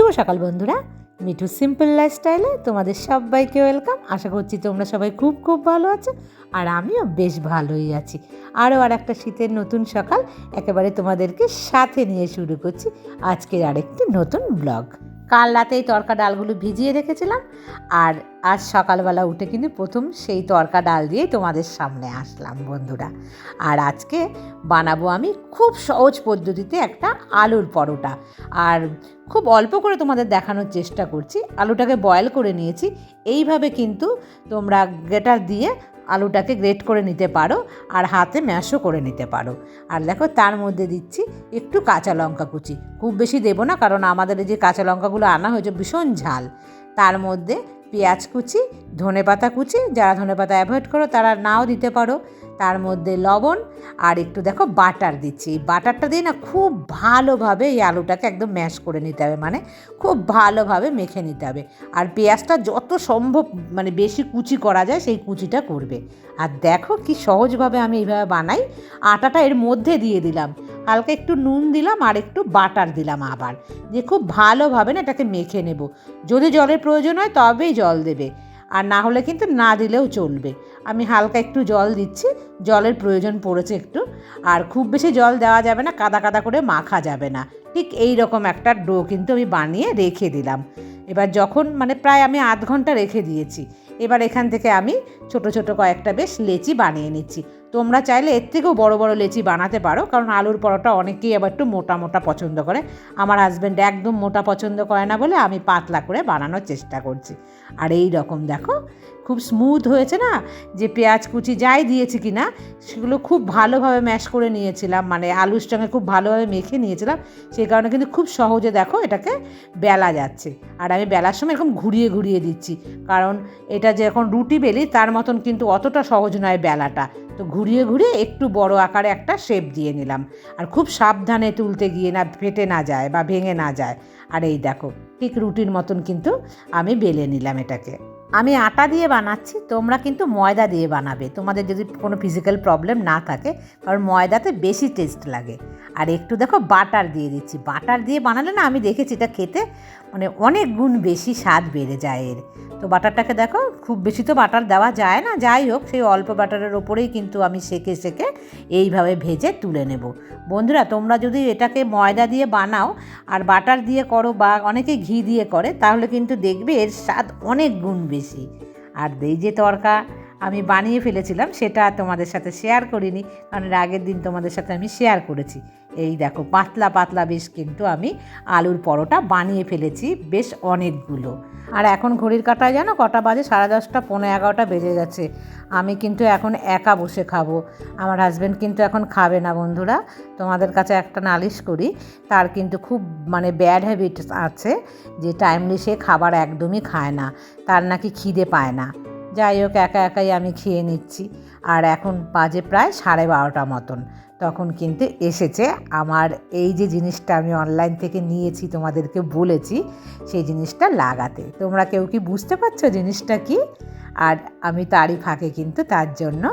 শুভ সকাল বন্ধুরা। মিঠু সিম্পল লাইফস্টাইলে তোমাদের সবাইকে ওয়েলকাম আশা করছি তোমরা সবাই খুব খুব ভালো আছো আর আমিও বেশ ভালোই আছি। আরও আর একটা শীতের নতুন সকাল একেবারে তোমাদেরকে সাথে নিয়ে শুরু করছি আজকের আরেকটি নতুন ব্লগ কাল রাতে এই তরকা ডালগুলো ভিজিয়ে রেখেছিলাম, আর আজ সকালবেলা উঠে কিন্তু প্রথম সেই তরকা ডাল দিয়েই তোমাদের সামনে আসলাম বন্ধুরা। আর আজকে বানাবো আমি খুব সহজ পদ্ধতিতে একটা আলুর পরোটা। আর খুব অল্প করে তোমাদের দেখানোর চেষ্টা করছি, আলুটাকে বয়েল করে নিয়েছি। এইভাবে কিন্তু তোমরা গ্রেটার দিয়ে আলুটাকে গ্রেট করে নিতে পারো আর হাতে ম্যাশও করে নিতে পারো। আর দেখো তার মধ্যে দিচ্ছি একটু কাঁচা লঙ্কা কুচি। খুব বেশি দেবো না, কারণ আমাদের এই যে কাঁচা লঙ্কাগুলো আনা হয়েছে ভীষণ ঝাল। তার মধ্যে পেঁয়াজ কুচি ধনে পাতা কুচি, যারা ধনে পাতা অ্যাভয়েড করো তারা নাও দিতে পারো। তার মধ্যে লবণ আর একটু দেখো বাটার দিচ্ছি। বাটারটা দিয়ে না খুব ভালোভাবে এই আলুটাকে একদম ম্যাশ করে নিতে হবে। মানে খুব ভালোভাবে মেখে নিতে হবে। আর পেঁয়াজটা যত সম্ভব মানে বেশি কুচি করা যায় সেই কুচিটা করবে। আর দেখো কি সহজভাবে আমি এইভাবে বানাই। আটাটা এর মধ্যে দিয়ে দিলাম। হালকা একটু নুন দিলাম আর একটু বাটার দিলাম আবার। দিয়ে খুব ভালোভাবে না এটাকে মেখে নেব। যদি জলের প্রয়োজন হয় তবেই জল দেবে। আর না হলে কিন্তু না দিলেও চলবে। আমি হালকা একটু জল দিচ্ছি, জলের প্রয়োজন পড়েছে একটু। আর খুব বেশি জল দেওয়া যাবে না, কাদা কাদা করে মাখা যাবে না। ঠিক এই রকম একটা ডো কিন্তু আমি বানিয়ে রেখে দিলাম। এবার যখন মানে প্রায় আমি আধ ঘণ্টা রেখে দিয়েছি। এবার এখান থেকে আমি ছোট ছোট কয়েকটা বেশ লেচি বানিয়ে নিচ্ছি। তোমরা চাইলে এর থেকেও বড় বড় লেচি বানাতে পারো, কারণ আলুর পরোটা অনেকেই আবার একটু মোটা মোটা পছন্দ করে। আমার হাজব্যান্ড একদম মোটা পছন্দ করে না বলে আমি পাতলা করে বানানোর চেষ্টা করছি। আর এই রকম দেখো খুব স্মুথ হয়েছে না? যে পেঁয়াজ কুচি যাই দিয়েছি কি না সেগুলো খুব ভালোভাবে ম্যাশ করে নিয়েছিলাম। মানে আলুর সঙ্গে খুব ভালোভাবে মেখে নিয়েছিলাম। সেই কারণে কিন্তু খুব সহজে দেখো এটাকে বেলা যাচ্ছে। আর আমি বেলার সময় এরকম ঘুরিয়ে ঘুরিয়ে দিচ্ছি। কারণ এটা যে এখন রুটি বেলি, তার মতন কিন্তু অতটা সহজ নয় বেলাটা। তো ঘুরিয়ে ঘুরিয়ে একটু বড় আকারে একটা শেপ দিয়ে নিলাম। আর খুব সাবধানে তুলতে গিয়ে না, ফেটে না যায় বা ভেঙে না যায়। আর এই দেখো, ঠিক রুটির মতন কিন্তু আমি বেলে নিলাম এটাকে। আমি আটা দিয়ে বানাচ্ছি, তোমরা কিন্তু ময়দা দিয়ে বানাবে। তোমাদের যদি কোনো ফিজিক্যাল প্রবলেম না থাকে, কারণ ময়দাতে বেশি টেস্ট লাগে। আর একটু দেখো বাটার দিয়ে দিচ্ছি। বাটার দিয়ে বানালে না আমি দেখেছি এটা খেতে মানে অনেক গুণ বেশি স্বাদ বেড়ে যায় এর। তো বাটারটাকে দেখো, খুব বেশি তো বাটার দেওয়া যায় না। যাই হোক, সেই অল্প বাটারের ওপরেই কিন্তু আমি সেকে সেকে এইভাবে ভেজে তুলে নেব। বন্ধুরা, তোমরা যদি এটাকে ময়দা দিয়ে বানাও আর বাটার দিয়ে করো বা অনেকে ঘি দিয়ে করে, তাহলে কিন্তু দেখবে এর স্বাদ অনেক গুণ বেশি। আর দেই যে তরকা আমি বানিয়ে ফেলেছিলাম, সেটা তোমাদের সাথে শেয়ার করিনি, কারণ এর আগের দিন তোমাদের সাথে আমি শেয়ার করেছি। এই দেখো, পাতলা পাতলা বেশ কিন্তু আমি আলুর পরোটা বানিয়ে ফেলেছি বেশ অনেকগুলো। আর এখন ঘড়ির কাটায় জানো, কটা বাজে? সাড়ে দশটা পনেরো এগারোটা বেজে গেছে আমি কিন্তু এখন একা বসে খাব। আমার হাজব্যান্ড কিন্তু এখন খাবে না বন্ধুরা। তোমাদের কাছে একটা নালিশ করি, তার কিন্তু খুব মানে ব্যাড হ্যাবিট আছে যে টাইমলি সে খাবার একদমই খায় না। তার নাকি খিদে পায় না। যাই হোক, একা একাই আমি খেয়ে নিচ্ছি। আর এখন বাজে প্রায় সাড়ে বারোটা মতন। তখন কিন্তু এসেছে আমার এই যে জিনিসটা আমি অনলাইন থেকে নিয়েছি, তোমাদেরকে বলেছি, সেই জিনিসটা লাগাতে। তোমরা কেউ কি বুঝতে পারছ জিনিসটা কি? আর আমি তারই ফাঁকে কিন্তু তার জন্য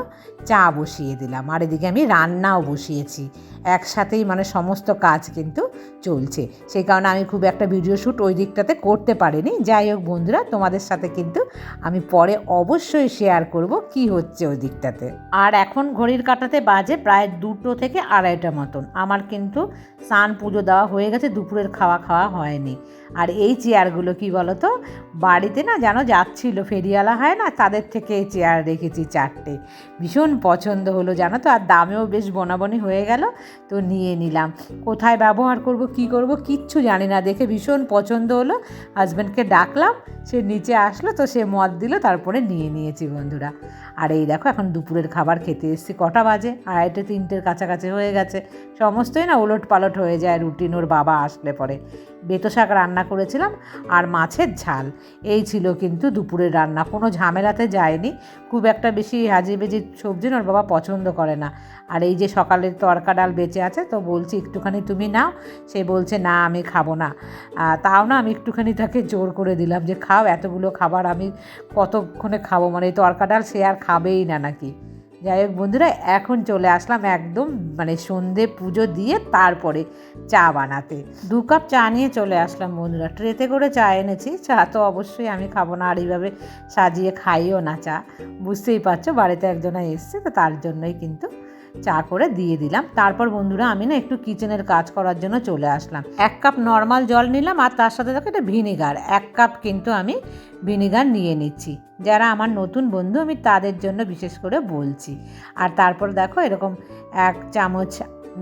চা বসিয়ে দিলাম। আর এদিকে আমি রান্নাও বসিয়েছি। একসাথেই মানে সমস্ত কাজ কিন্তু চলছে। সেই কারণে আমি খুব একটা ভিডিও শ্যুট ওই দিকটাতে করতে পারিনি। যাই হোক বন্ধুরা, তোমাদের সাথে কিন্তু আমি পরে অবশ্যই শেয়ার করব কি হচ্ছে ওই দিকটাতে। আর এখন ঘড়ির কাটাতে বাজে প্রায় দুটো থেকে আড়াইটা মতন। আমার কিন্তু স্নান পুজো দেওয়া হয়ে গেছে, দুপুরের খাওয়া খাওয়া হয়নি। আর এই চেয়ারগুলো কি বলো তো বাড়িতে না যেন যাচ্ছিল, ফেরিওয়ালা হয় না, তাদের থেকে এই চেয়ার রেখেছি চারটে। ভীষণ পছন্দ হলো, জানো তো? আর দামেও বেশ বনাবনি হয়ে গেল। তো নিয়ে নিলাম। কোথায় ব্যবহার করব, কি করব কিচ্ছু জানি না। দেখে ভীষণ পছন্দ হলো। হাজব্যান্ডকে ডাকলাম, সে নিচে আসলো, তো সে মদ দিল, তারপরে নিয়ে নিয়েছি বন্ধুরা। আর এই দেখো, এখন দুপুরের খাবার খেতে এসেছি কটা বাজে? আড়াইটে, তিনটের কাছাকাছি হয়ে গেছে। সমস্তই না উলট পালট হয়ে যায় রুটিন ওর বাবা আসলে পরে। বেতো শাক রান্না করেছিলাম আর মাছের ঝাল। এই ছিল কিন্তু দুপুরের রান্না। কোনো ঝামেলাতে যায়নি। খুব একটা বেশি হাজি বেজি সবজি ওর বাবা পছন্দ করে না। আর এই যে সকালের তরকা ডাল বেঁচে আছে, তো বলছি, একটুখানি তুমি নাও। সে বলছে, না, আমি খাব না। তাও না আমি একটুখানি তাকে জোর করে দিলাম যে, খাও, এতগুলো খাবার আমি কতক্ষণে খাব? মানে এই তরকা ডাল সে আর খাবেই না নাকি। যাই হোক বন্ধুরা, এখন চলে আসলাম একদম মানে সন্ধে পুজো দিয়ে তারপরে চা বানাতে। দু কাপ চা নিয়ে চলে আসলাম বন্ধুরা। ট্রেতে করে চা এনেছি, চা তো অবশ্যই আমি খাব না, আর এইভাবে সাজিয়ে খাইও না চা। বুঝতেই পারছ, বাড়িতে একজনা এসছে, তো তার জন্যই কিন্তু চা করে দিয়ে দিলাম। তারপর বন্ধুরা, আমি না একটু কিচেনের কাজ করার জন্য চলে আসলাম। এক কাপ নর্মাল জল নিলাম আর তার সাথে দেখো এটা ভিনিগার এক কাপ কিন্তু আমি ভিনিগার নিয়ে নিচ্ছি। যারা আমার নতুন বন্ধু, আমি তাদের জন্য বিশেষ করে বলছি। আর তারপর দেখো এরকম এক চামচ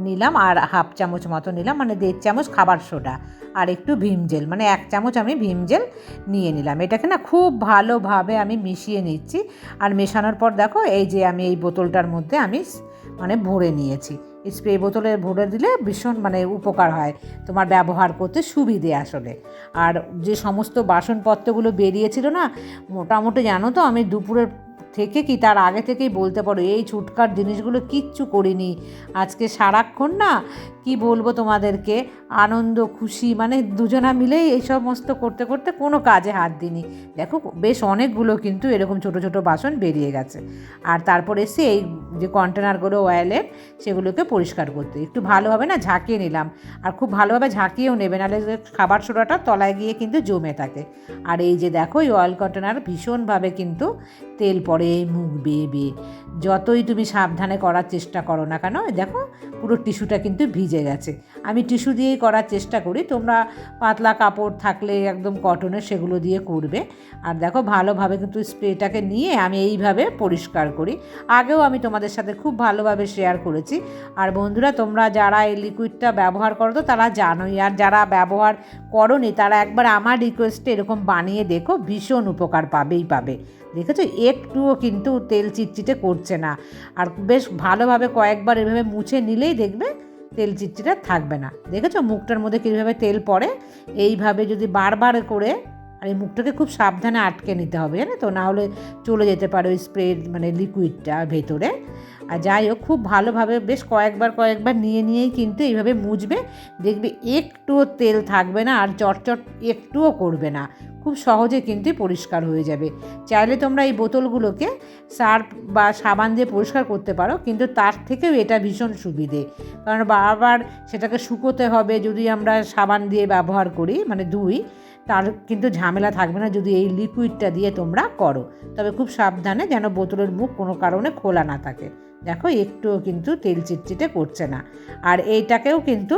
নিলাম আর হাফ চামচ মতো নিলাম মানে দেড় চামচ খাবার সোডা আর একটু ভীম জেল মানে এক চামচ আমি ভীম জেল নিয়ে নিলাম। এটাকে না খুব ভালোভাবে আমি মিশিয়ে নিচ্ছি। আর মেশানোর পর দেখো, এই যে আমি এই বোতলটার মধ্যে আমি মানে ভরে নিয়েছি। স্প্রে বোতলে ভরে দিলে ভীষণ মানে উপকার হয়। তোমার ব্যবহার করতে সুবিধে আসলে। আর যে সমস্ত বাসনপত্রগুলো বেরিয়েছিল না, মোটামুটি জানো তো আমি দুপুরের থেকে কি তার আগে থেকেই বলতে পারো, এই ছুটকার জিনিসগুলো কিচ্ছু করিনি। আজকে সারাক্ষণ না, কি বলব তোমাদেরকে, আনন্দ, খুশি মানে দুজনা মিলেই এই সমস্ত করতে করতে কোনো কাজে হাত দিইনি। দেখো, বেশ অনেকগুলো কিন্তু এরকম ছোট ছোট বাসন বেরিয়ে গেছে। আর তারপর এসে এই যে কন্টেনারগুলো অয়েলের সেগুলোকে পরিষ্কার করতে। একটু ভালোভাবে না ঝাঁকিয়ে নিলাম। আর খুব ভালোভাবে ঝাঁকিয়েও নেবে, নাহলে খাবার সোডাটা তলায় গিয়ে কিন্তু জমে থাকে। আর এই যে দেখো, এই অয়েল কন্টেনার ভীষণভাবে কিন্তু তেল পড়ে মুখ বেয়ে বেয়ে। যতই তুমি সাবধানে করার চেষ্টা করো না কেন, দেখো পুরো টিস্যুটা কিন্তু ভিজে গেছে। আমি টিস্যু দিয়েই করার চেষ্টা করি, তোমরা পাতলা কাপড় থাকলে একদম কটনের সেগুলো দিয়ে করবে। আর দেখো ভালোভাবে কিন্তু স্প্রেটাকে নিয়ে আমি এইভাবে পরিষ্কার করি। আগেও আমি তোমাদের সাথে খুব ভালোভাবে শেয়ার করেছি। আর বন্ধুরা, তোমরা যারা এই লিকুইডটা ব্যবহার করো তো তারা জানোই। আর যারা ব্যবহার করনি, তারা একবার আমার রিকোয়েস্টে এরকম বানিয়ে দেখো, ভীষণ উপকার পাবেই পাবে। দেখেছ? একটুও কিন্তু তেল চিটচিটে করছে না। আর বেশ ভালোভাবে কয়েকবার এভাবে মুছে নিলেই দেখবে তেল চিটচিটা থাকবে না। দেখেছ? মুখটার মধ্যে কীভাবে তেল পড়ে? এইভাবে যদি বারবার করে, আর এই মুখটাকে খুব সাবধানে আটকে নিতে হবে, জানো তো? নাহলে চলে যেতে পারে ওই স্প্রের মানে লিকুইডটা ভেতরে। আর যাই হোক, খুব ভালোভাবে বেশ কয়েকবার কয়েকবার নিয়ে নিয়েই কিন্তু এইভাবে মুছবে। দেখবে একটুও তেল থাকবে না আর চটচট একটুও করবে না। খুব সহজে কিন্তু পরিষ্কার হয়ে যাবে। চাইলে তোমরা এই বোতলগুলোকে সার্ফ বা সাবান দিয়ে পরিষ্কার করতে পারো, কিন্তু তার থেকেও এটা ভীষণ সুবিধে। কারণ বারবার সেটাকে শুকোতে হবে যদি আমরা সাবান দিয়ে ব্যবহার করি মানে ধুই, তার কিন্তু ঝামেলা থাকবে না যদি এই লিকুইডটা দিয়ে তোমরা করো। তবে খুব সাবধানে যেন বোতলের মুখ কোনো কারণে খোলা না থাকে। দেখো একটুও কিন্তু তেল চিটচিটে করছে না। আর এইটাকেও কিন্তু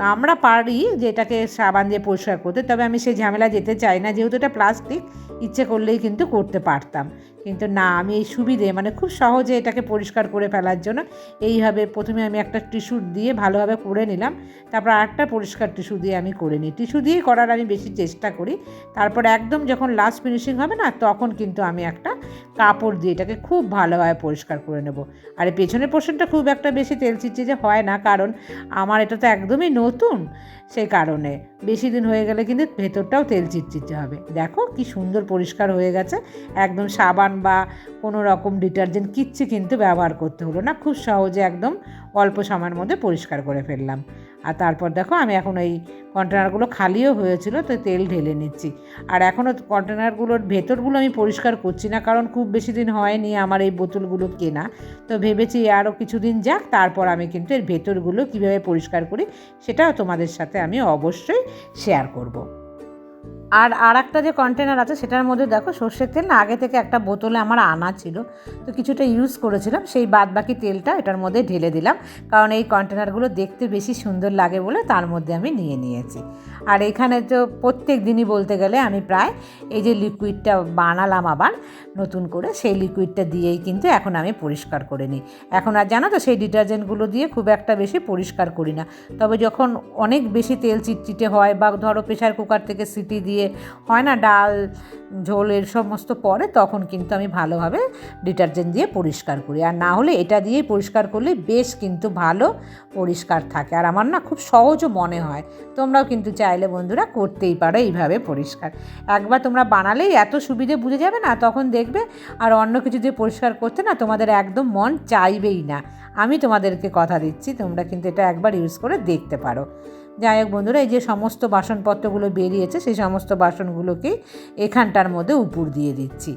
আমরা পারি যে এটাকে সাবান দিয়ে পরিষ্কার করতে, তবে আমি সেই ঝামেলা যেতে চাই না। যেহেতু এটা প্লাস্টিক, ইচ্ছে করলেই কিন্তু করতে পারতাম। কিন্তু না, আমি এই সুবিধে মানে খুব সহজে এটাকে পরিষ্কার করে ফেলার জন্য এইভাবে প্রথমে আমি একটা টিস্যু দিয়ে ভালোভাবে করে নিলাম। তারপর আরেকটা পরিষ্কার টিস্যু দিয়ে আমি করে নিই। টিস্যু দিয়েই করার আমি বেশি চেষ্টা করি। তারপর একদম যখন লাস্ট ফিনিশিং হবে না, তখন কিন্তু আমি একটা কাপড় দিয়ে এটাকে খুব ভালোভাবে পরিষ্কার করে নেব। আর পেছনের পোর্শনটা খুব একটা বেশি তেল চিটচিটে হয় না, কারণ আমার এটা তো একদমই নতুন সে কারণে। বেশি দিন হয়ে গেলে কিন্তু ভেতরটাও তেল চিটচিটে হবে। দেখো কি সুন্দর পরিষ্কার হয়ে গেছে। একদম সাবান বা কোনো রকম ডিটারজেন্ট কিচ্ছু কিন্তু ব্যবহার করতে হলো না। খুব সহজে একদম অল্প সময়ের মধ্যে পরিষ্কার করে ফেললাম। আর তারপর দেখো আমি এখন ওই কন্টেনারগুলো খালিও হয়েছিল, তো তেল ঢেলে নিচ্ছি আর এখনও কন্টেনারগুলোর ভেতরগুলো আমি পরিষ্কার করছি না, কারণ খুব বেশি দিন হয়নি আমার এই বোতলগুলো কেনা তো ভেবেছি আরও কিছুদিন যাক, তারপর আমি কিন্তু এর ভেতরগুলো কীভাবে পরিষ্কার করি, সেটাও তোমাদের সাথে আমি অবশ্যই শেয়ার করব। আর আর একটা যে কন্টেনার আছে, সেটার মধ্যে দেখো সর্ষের তেল না, আগে থেকে একটা বোতলে আমার আনা ছিল। তো কিছুটা ইউজ করেছিলাম, সেই বাদ বাকি তেলটা এটার মধ্যে ঢেলে দিলাম। কারণ এই কন্টেনারগুলো দেখতে বেশি সুন্দর লাগে বলে তার মধ্যে আমি নিয়ে নিয়েছি। আর এখানে তো প্রত্যেক দিনই বলতে গেলে আমি প্রায় এই যে লিকুইডটা বানালাম আবার নতুন করে, সেই লিকুইডটা দিয়েই কিন্তু এখন আমি পরিষ্কার করে নিই। এখন আর জানো তো, সেই ডিটারজেন্টগুলো দিয়ে খুব একটা বেশি পরিষ্কার করি না। তবে যখন অনেক বেশি তেল চিটচিটে হয় বা ধরো প্রেশার কুকার থেকে সিটি দিয়ে হয় না, ডাল ঝোলের সমস্ত পরে তখন কিন্তু আমি ভালোভাবে ডিটারজেন্ট দিয়ে পরিষ্কার করি। আর না হলে এটা দিয়েই পরিষ্কার করলে বেশ কিন্তু ভালো পরিষ্কার থাকে। আর আমার না খুব সহজও মনে হয়। তোমরাও কিন্তু চাইলে বন্ধুরা করতেই পারো এইভাবে পরিষ্কার। একবার তোমরা বানালেই এত সুবিধে বুঝে যাবে না, তখন দেখবে আর অন্য কিছু দিয়ে পরিষ্কার করতে না তোমাদের একদম মন চাইবেই না। আমি তোমাদেরকে কথা দিচ্ছি, তোমরা কিন্তু এটা একবার ইউজ করে দেখতে পারো। যাই হোক বন্ধুরা, এই যে সমস্ত বাসনপত্রগুলো বেরিয়েছে, সেই সমস্ত বাসনগুলোকে এখানটার মধ্যে উপর দিয়ে দিচ্ছি।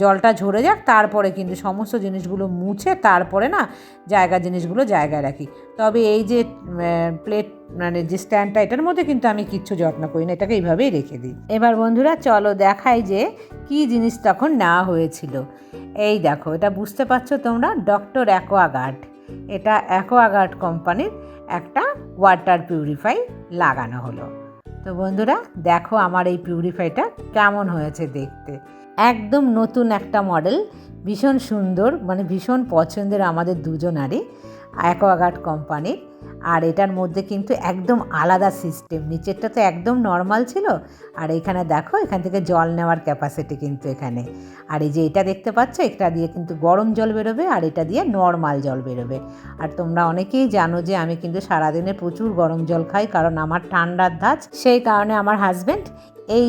জলটা ঝরে যাক, তারপরে কিন্তু সমস্ত জিনিসগুলো মুছে তারপরে না জায়গা জিনিসগুলো জায়গায় রাখি। তবে এই যে প্লেট মানে যে স্ট্যান্ডটা, এটার মধ্যে কিন্তু আমি কিচ্ছু যত্ন করি না, এটাকে এইভাবেই রেখে দিই। এবার বন্ধুরা, চলো দেখাই যে কি জিনিস তখন নেওয়া হয়েছিল। এই দেখো, এটা বুঝতে পারছ তোমরা? Doctor Aquaguard. এটা অ্যাকোয়াগার্ড কোম্পানির একটা ওয়াটার পিউরিফাই লাগানো হলো। তো বন্ধুরা, দেখো আমার এই পিউরিফাইটা কেমন হয়েছে দেখতে। একদম নতুন একটা মডেল ভীষণ সুন্দর মানে ভীষণ পছন্দের আমাদের দুজনারই অ্যাকোয়াগার্ড কোম্পানির আর এটার মধ্যে কিন্তু একদম আলাদা সিস্টেম নিচেরটা তো একদম নর্মাল ছিল। আর এখানে দেখো, এখান থেকে জল নেওয়ার ক্যাপাসিটি কিন্তু এখানে। আর এই যে এটা দেখতে পাচ্ছ, এটা দিয়ে কিন্তু গরম জল বেরোবে আর এটা দিয়ে নর্মাল জল বেরোবে। আর তোমরা অনেকেই জানো যে আমি কিন্তু সারাদিনে প্রচুর গরম জল খাই, কারণ আমার ঠান্ডার ধাঁচ। সেই কারণে আমার হাজব্যান্ড এই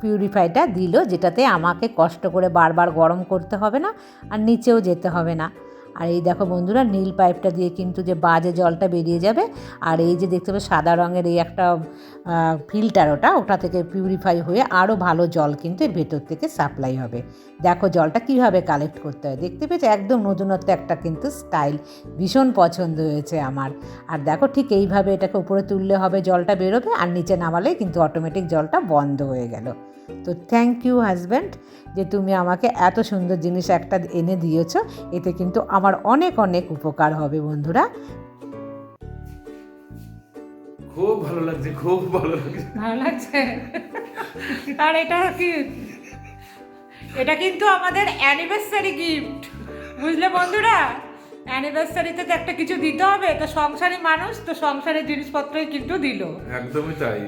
পিউরিফাইটা দিল, যেটাতে আমাকে কষ্ট করে বারবার গরম করতে হবে না আর নিচেও যেতে হবে না। আর এই দেখো বন্ধুরা, নীল পাইপটা দিয়ে কিন্তু যে বাজে জলটা বেরিয়ে যাবে, আর এই যে দেখতে পাবে সাদা রঙের এই একটা ফিল্টার ওটা ওটা থেকে পিউরিফাই হয়ে আরও ভালো জল কিন্তু এর ভেতর থেকে সাপ্লাই হবে। দেখো জলটা কীভাবে কালেক্ট করতে হয়, দেখতে পেয়েছ? একদম নতুনত্ব একটা কিন্তু স্টাইল ভীষণ পছন্দ হয়েছে আমার। আর দেখো ঠিক এইভাবে এটাকে উপরে তুললে হবে জলটা বেরোবে, আর নিচে নামালে কিন্তু অটোমেটিক জলটা বন্ধ হয়ে গেল। তো থ্যাংক ইউ হাজব্যান্ড যে তুমি আমাকে এত সুন্দর জিনিস একটা এনে দিয়েছ এতে কিন্তু আমার অনেক অনেক উপকার হবে বন্ধুরা। খুব ভালো লাগছে খুব ভালো লাগছে। ভালো লাগছে? আর এটা কি? এটা কিন্তু আমাদের অ্যানিভার্সারি গিফট বুঝলে বন্ধুরা? অ্যানিভার্সারিতে তো একটা কিছু দিতে হবে তো সংসারী মানুষ তো সংসারের জিনিসপত্রই কিন্তু দিল। একদমই তাই।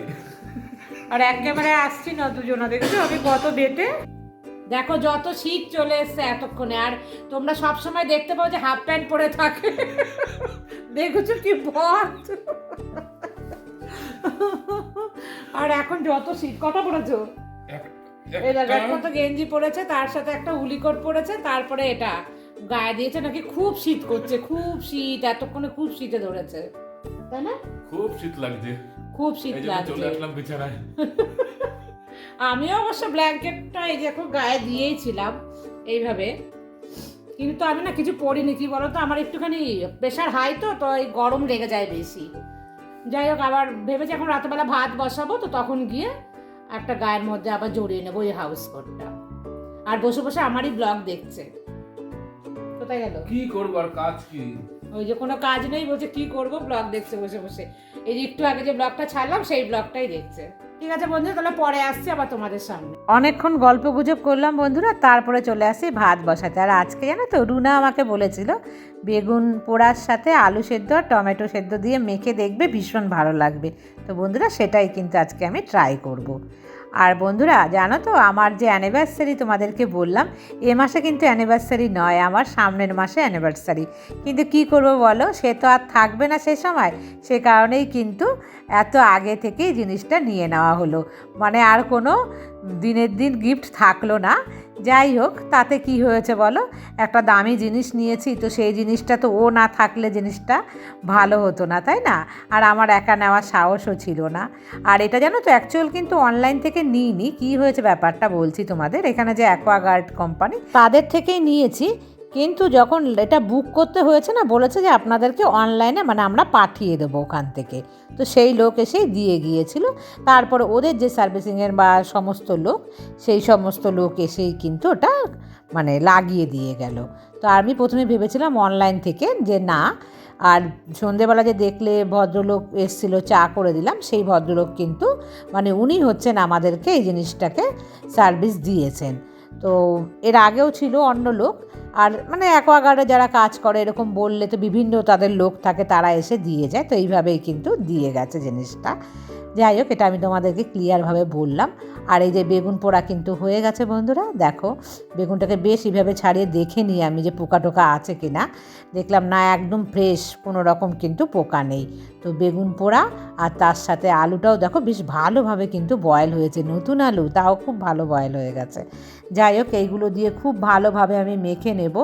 আর একেবারে আসছি না দুজনা, দেখছ? আমি কত বেটে। দেখো, যত শীত চলে এসছে এতক্ষণে, আর তোমরা সব সময় দেখতে পাও যে হাফ প্যান্ট পরে থাকে। দেখেছ কি বদ আর এখন যত শীত, কটা পড়েছো? এক- এই দেখো একটা- একটা তো গেঞ্জি পরেছে তার সাথে একটা উলিকট পরেছে তারপরে এটা গায়ে দিয়েছে, নাকি খুব শীত করছে, খুব শীত, এতক্ষণে খুব শীতে ধরেছে। তাই না? খুব শীত লাগছে। খুব শীত লাগছে। আমিও অবশ্য ব্ল্যাঙ্কেটটা এই যে এখন গায়ে দিয়েই ছিলাম এইভাবে। কিন্তু আমি না কিছু পরিনি কি বলতো? আমার একটুখানি প্রেশার হাই তো তো এই গরম লেগে যায় বেশি। যাই হোক আবার ভেবেছি এখন রাতেবেলা ভাত বসাবো তো তখন গিয়ে একটা গায়ের মধ্যে আবার জড়িয়ে নেব ওই হাউস কোটটা আর বসে বসে আমারই ব্লগ দেখছে। কোথায় গেল? কি করব আর কাজ কি? ওই যে কোনো কাজ নেই, বলছে, কি করব? ব্লগ দেখছে, বসে বসে। এই যে একটু আগে যে ব্লগটা ছাড়লাম, সেই ব্লগটাই দেখছে। ঠিক আছে বন্ধু তাহলে পরে আসছি আবার তোমাদের সামনে। অনেকক্ষণ গল্প গুজব করলাম বন্ধুরা, তারপরে চলে আসি ভাত বসাতে। আর আজকে জানো তো, রুনা আমাকে বলেছিল, বেগুন পোড়ার সাথে আলু সেদ্ধ আর টমেটো সেদ্ধ দিয়ে মেখে দেখবে, ভীষণ ভালো লাগবে। তো বন্ধুরা, সেটাই কিন্তু আজকে আমি ট্রাই করব। আর বন্ধুরা, জানো তো, আমার যে অ্যানিভার্সারি তোমাদেরকে বললাম, এ মাসে কিন্তু অ্যানিভার্সারি নয়, আমার সামনের মাসে অ্যানিভার্সারি কিন্তু কি করব বলো, সে তো আর থাকবে না সে সময়, সে কারণেই কিন্তু এত আগে থেকেই জিনিসটা নিয়ে নেওয়া হলো। মানে আর কোনো দিনের দিন গিফট থাকল না। যাই হোক, তাতে কি হয়েছে বলো? একটা দামি জিনিস নিয়েছি, তো সেই জিনিসটা তো ও না থাকলে জিনিসটা ভালো হতো না, তাই না? আর আমার একা নেওয়ার সাহসও ছিল না। আর এটা জানো তো অ্যাকচুয়াল কিন্তু অনলাইন থেকে নিইনি। কী হয়েছে ব্যাপারটা বলছি তোমাদের? এখানে যে অ্যাকোয়াগার্ড কোম্পানি তাদের থেকেই নিয়েছি। কিন্তু যখন এটা বুক করতে হয়েছে না, বলেছে যে আপনাদেরকে অনলাইনে মানে আমরা পাঠিয়ে দেবো ওখান থেকে। তো সেই লোক এসেই দিয়ে গিয়েছিল। তারপরে ওদের যে সার্ভিসিংয়ের বা সমস্ত লোক, সেই সমস্ত লোক এসেই কিন্তু ওটা মানে লাগিয়ে দিয়ে গেল। তো আমি প্রথমে ভেবেছিলাম অনলাইন থেকে যে না, আর সন্ধেবেলা যে দেখলে ভদ্রলোক এসেছিল, চা করে দিলাম, সেই ভদ্রলোক কিন্তু মানে উনি হচ্ছেন আমাদেরকে এই জিনিসটাকে সার্ভিস দিয়েছেন। তো এর আগেও ছিল অন্য লোক আর মানে অ্যাকোয়াগার্ডে যারা কাজ করে, এরকম বললে তো বিভিন্ন তাদের লোক থাকে, তারা এসে দিয়ে যায়। তো এইভাবেই কিন্তু দিয়ে গেছে জিনিসটা। যাই হোক, এটা আমি তোমাদেরকে ক্লিয়ারভাবে বললাম। আর এই যে বেগুন পোড়া কিন্তু হয়ে গেছে বন্ধুরা, দেখো, বেগুনটাকে বেশ এইভাবে ছাড়িয়ে দেখে নিই আমি যে পোকা টোকা আছে কি না দেখলাম না, একদম ফ্রেশ কোনো রকম কিন্তু পোকা নেই। তো বেগুন পোড়া আর তার সাথে আলুটাও দেখো, বেশ ভালোভাবে কিন্তু বয়েল হয়েছে। নতুন আলু, তাও খুব ভালো বয়েল হয়ে গেছে। যাই হোক, এইগুলো দিয়ে খুব ভালোভাবে আমি মেখে নেব।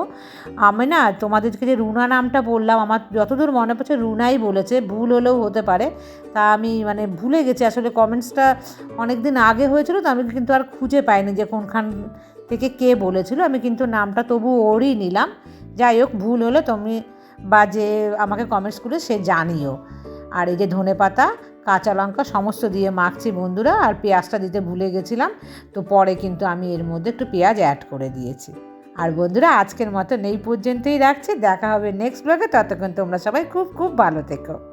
আমি না, তোমাদেরকে যে রুনা নামটা বললাম, আমার যতদূর মনে পড়ছে, রুনাই বলেছে, ভুল হলেও হতে পারে। তা আমি মানে ভুলে গেছি আসলে কমেন্টসটা অনেক দিন আগে হয়েছিল, তো আমি কিন্তু আর খুঁজে পাইনি যে কোনখান থেকে কে বলেছিল। আমি কিন্তু নামটা তবু ওরই নিলাম। যাই হোক, ভুল হলে তুমি বা যে আমাকে কমেন্টস করে সে জানিও। আর এই যে ধনে পাতা, কাঁচা লঙ্কা সমস্ত দিয়ে মাখছি বন্ধুরা, আর পেঁয়াজটা দিতে ভুলে গেছিলাম, তো পরে কিন্তু আমি এর মধ্যে একটু পেঁয়াজ অ্যাড করে দিয়েছি। আর বন্ধুরা, আজকের মতো নেই পর্যন্তই রাখছি। দেখা হবে নেক্সট ব্লগে ততক্ষণ তোমরা সবাই খুব খুব ভালো থেকো।